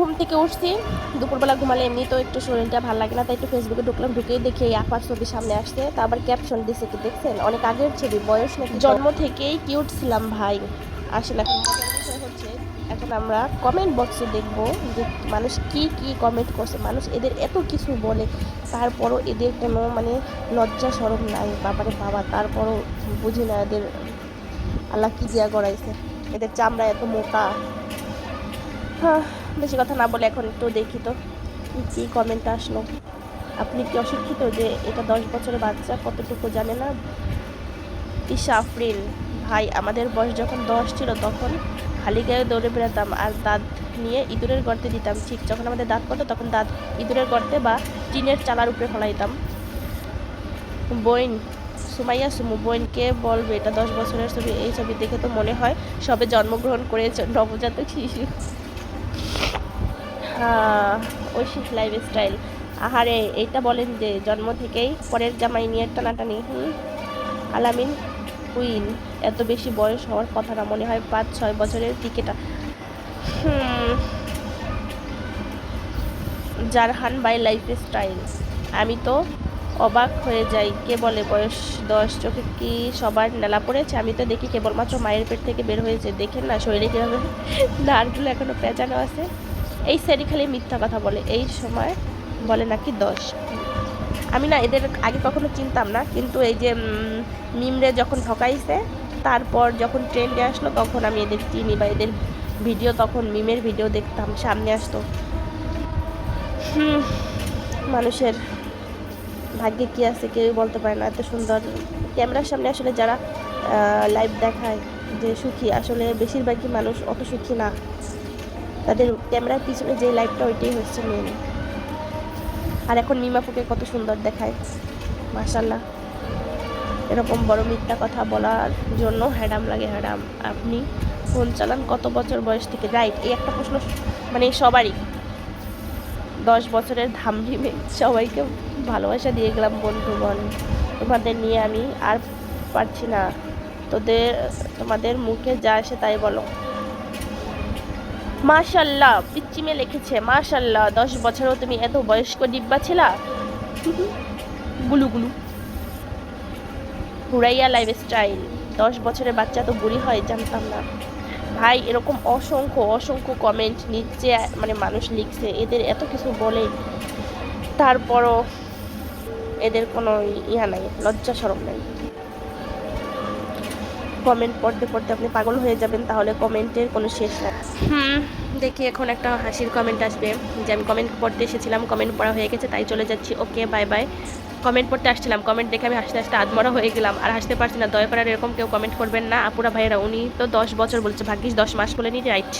ঘুম থেকে উঠছি। দুপুরবেলা ঘুমালে এমনি তো একটু শরীরটা ভালো লাগে না, তাই একটু ফেসবুকে ঢুকলাম ঢুকে দেখি এই আপার ছবি সামনে আসছে। তা আবার ক্যাপশন দিছে কি দেখছেন? অনেক আগের ছবি, বয়স নাকি জন্ম থেকেই কিউট ছিলাম ভাই। আসলে এখন হচ্ছে, এখন আমরা কমেন্ট বক্সে দেখব যে মানুষ কি কি কমেন্ট করছে। মানুষ এদের এত কিছু বলে, তারপরও এদের কোনো মানে লজ্জা সরম নাই। বাবারে বাবা, তারপরও বুঝি না এদের আল্লাহ কি দিয়া গড়াইছে। এদের চামড়া এত মোটা। হ্যাঁ বেশি কথা না বলে এখন একটু দেখি তো কি কমেন্ট আসলো। আপনি কি অশিক্ষিত যে এটা দশ বছরের বাচ্চা কতটুকু জানে না? ঈশা আফরিন, ভাই, আমাদের বয়স যখন দশ ছিল তখন খালি গায়ে দৌড়ে বেড়াতাম আর দাঁত নিয়ে ইঁদুরের গর্তে দিতাম। ঠিক যখন আমাদের দাঁত পড়তো তখন দাঁত ইঁদুরের গর্তে বা টিনের চালার উপরে ফলাইতাম। বইন সুমাইয়া, সুমু বোনকে বলবে এটা দশ বছরের ছবি? এই ছবি দেখে তো মনে হয় সবে জন্মগ্রহণ করেছে নবজাতক শিশু। ঐশিক লাইফ স্টাইল আহারে, এইটা বলেন যে জন্ম থেকেই পরের জামাই নিয়ে টানাটানি, হুম? আলামিন কুইন এত বেশি বয়স হওয়ার কথা না, মনে হয় পাঁচ, ছয় বছরের হুম। জারহান বাই লাইফ স্টাইল আমি তো অবাক হয়ে যাই, কে বলে বয়স দশ, চোখে কি সবার নেলা পড়েছে? আমি তো দেখি কেবলমাত্র মায়ের পেট থেকে বের হয়েছে। দেখেন না, শরীরে কীভাবে নারগুলো এখনও পেঁচানো আছে। এই সেরি খালি মিথ্যা কথা বলে। এই সময় বলে নাকি দশ আমি না এদের আগে কখনো চিনতাম না, কিন্তু এই যে মিমরে যখন ঠকাইছে, তারপর যখন ট্রেন্ডে আসলো, তখন আমি এদের চিনি বা এদের ভিডিও তখন মিমের ভিডিও দেখতাম, সামনে আসতো। মানুষের ভাগ্যে কি আছে কেউ বলতে পারে না, এত সুন্দর। ক্যামেরার সামনে আসলে যারা লাইভ দেখায় যে সুখী, আসলে বেশিরভাগই মানুষ অত সুখী না। তাদের ক্যামেরার পিছনে যে লাইভটা ওইটাই হচ্ছে মেন আর এখন মিমাপুকে কত সুন্দর দেখায়। মাসাল্লাহ এরকম বড় মিথ্যা কথা বলার জন্য হ্যাডাম লাগে হ্যাডাম। আপনি ফোন চালান, কত বছর বয়স থেকে? রাইট এই একটা প্রশ্ন মানে সবারই। দশ বছরের ধামড়ি সবাইকে ভালোবাসা দিয়ে গেলাম বন্ধুগণ তোমাদের নিয়ে আমি আর পারছি না। তোদের, তোমাদের মুখে যা আসে তাই বলো। মাশাল্লাহ পিচ্চি মেয়ে লিখেছে, মাশাল্লাহ, দশ বছরেও তুমি এত বয়স্ক ডিব্বা ছিলা? গুলু গুলু হুরাইয়া লাইফ স্টাইল দশ বছরের বাচ্চা তো বুড়ি হয়, জানতাম না। ভাই, এরকম অসংখ্য অসংখ্য কমেন্ট নিচে মানে মানুষ লিখছে, এদের এত কিছু বলে, তারপরও এদের কোনো ইয়া নাই, লজ্জা সরম নাই। কমেন্ট পড়তে পড়তে আপনি পাগল হয়ে যাবেন, তাহলে কমেন্টের কোনো শেষ নাই। হুম, দেখি এখন একটা হাসির কমেন্ট আসবে। যে আমি কমেন্ট পড়তে এসেছিলাম কমেন্ট পড়া হয়ে গেছে, তাই চলে যাচ্ছি। ওকে বাই বাই কমেন্ট পড়তে আসছিলাম কমেন্ট দেখে আমি হাসতে হাসতে আদমরা হয়ে গেলাম। আর হাসতে পারছি না, দয়া করার এরকম কেউ কমেন্ট করবেন না। আপুরা ভাইয়েরা, উনি তো দশ বছর বলছে, ভাগ্যিস দশ মাস বলে নিয়ে রাইট